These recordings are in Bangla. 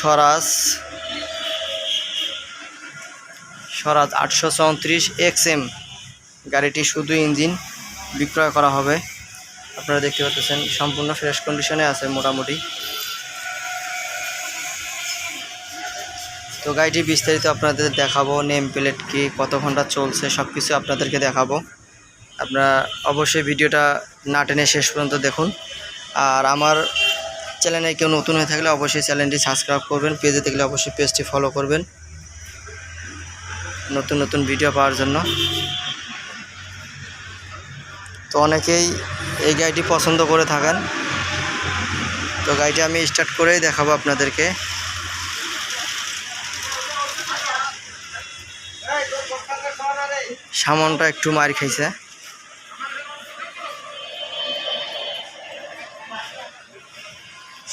স্বরাজ। স্বরাজ আটশো চৌত্রিশ এক্স এম। গাড়িটি শুধু ইঞ্জিন বিক্রয় করা হবে। আপনারা দেখতে পাচ্ছেন, সম্পূর্ণ ফ্রেশ কন্ডিশনে আছে মোটামুটি। তো গাড়িটি বিস্তারিত আপনাদের দেখাবো, নেম প্লেট কি, কত ঘণ্টা চলছে সব কিছু আপনাদেরকে দেখাবো। আপনারা অবশ্যই ভিডিওটা না টেনে শেষ পর্যন্ত দেখুন। আর আমার চ্যানেলে কেউ নতুন হয়ে থাকলে অবশ্যই চ্যানেলটি সাবস্ক্রাইব করবেন, পেজে দেখলে অবশ্যই পেজটি ফলো করবেন। নতুন নতুন ভিডিও পাওয়ার জন্য। তো অনেকেই এই গাড়িটি পছন্দ করে থাকেন। তো গাড়িটি আমি স্টার্ট করেই দেখাবো আপনাদেরকে। সামনটা একটু মার খাইছে।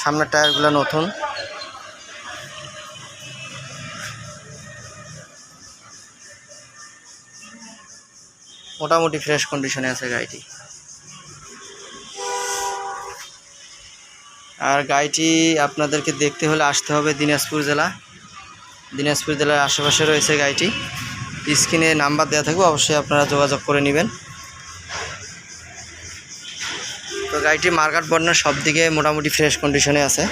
সামনের টায়ারগুলো নতুন। মোটামুটি ফ্রেশ কন্ডিশনে আছে গাড়িটি। আর গাড়িটি আপনাদেরকে দেখতে হলে আসতে হবে দিনাজপুর জেলা। দিনাজপুর জেলার আশেপাশে রয়েছে গাড়িটি। স্ক্রিনে নাম্বার দেওয়া থাকবে, অবশ্যই আপনারা যোগাযোগ করে নেবেন। গাড়িটি মার্কাট বর্ণার সব দিকে মোটামুটি ফ্রেশ কন্ডিশনে আছে।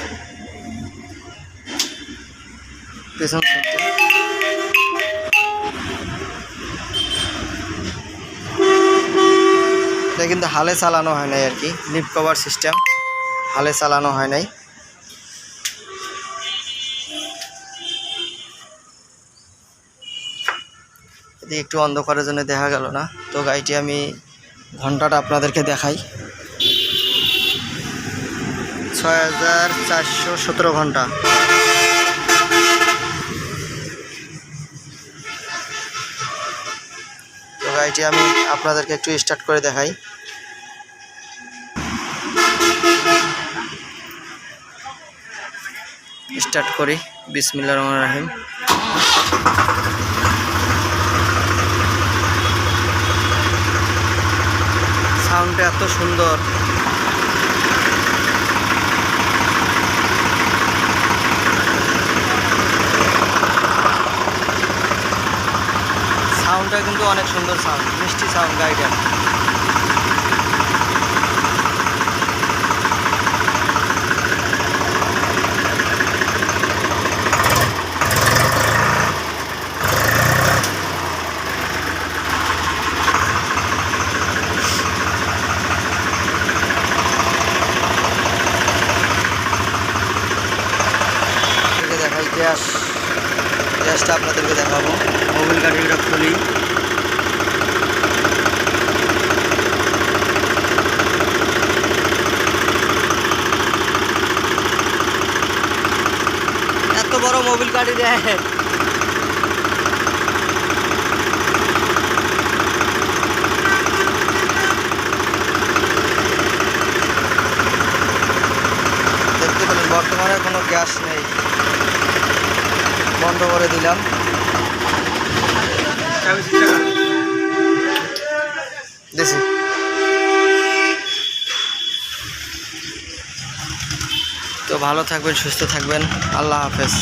এটা কিন্তু হালে চালানো হয় নাই আর কি লিপ কভার সিস্টেম হালে চালানো হয় নাই। একটু অন্ধকারের জন্য দেখা গেল না। তো গাড়িটি আমি ঘন্টাটা আপনাদেরকে দেখাই। ছয় হাজার চারশো সতেরো ঘণ্টা। তো গাড়িটি আমি আপনাদেরকে একটু স্টার্ট করে দেখাই। স্টার্ট করি। বিসমিল্লা রহমান রাহিম। সাউন্ডটা এত সুন্দর। সাউন্ডটা কিন্তু অনেক সুন্দর সাউন্ড মিষ্টি সাউন্ড গাড়িটার আপনাদেরকে দেখাই গ্যাস গ্যাসটা আপনাদেরকে দেখাবো। মোবিল গাড়িটা খুলি। এত বড় মোবিল গাড়ি দেয়। বর্তমানে কোনো গ্যাস নেই। বন্ধ করে দিলাম। দেখি। তো ভালো থাকবেন সুস্থ থাকবেন। আল্লাহ হাফেজ।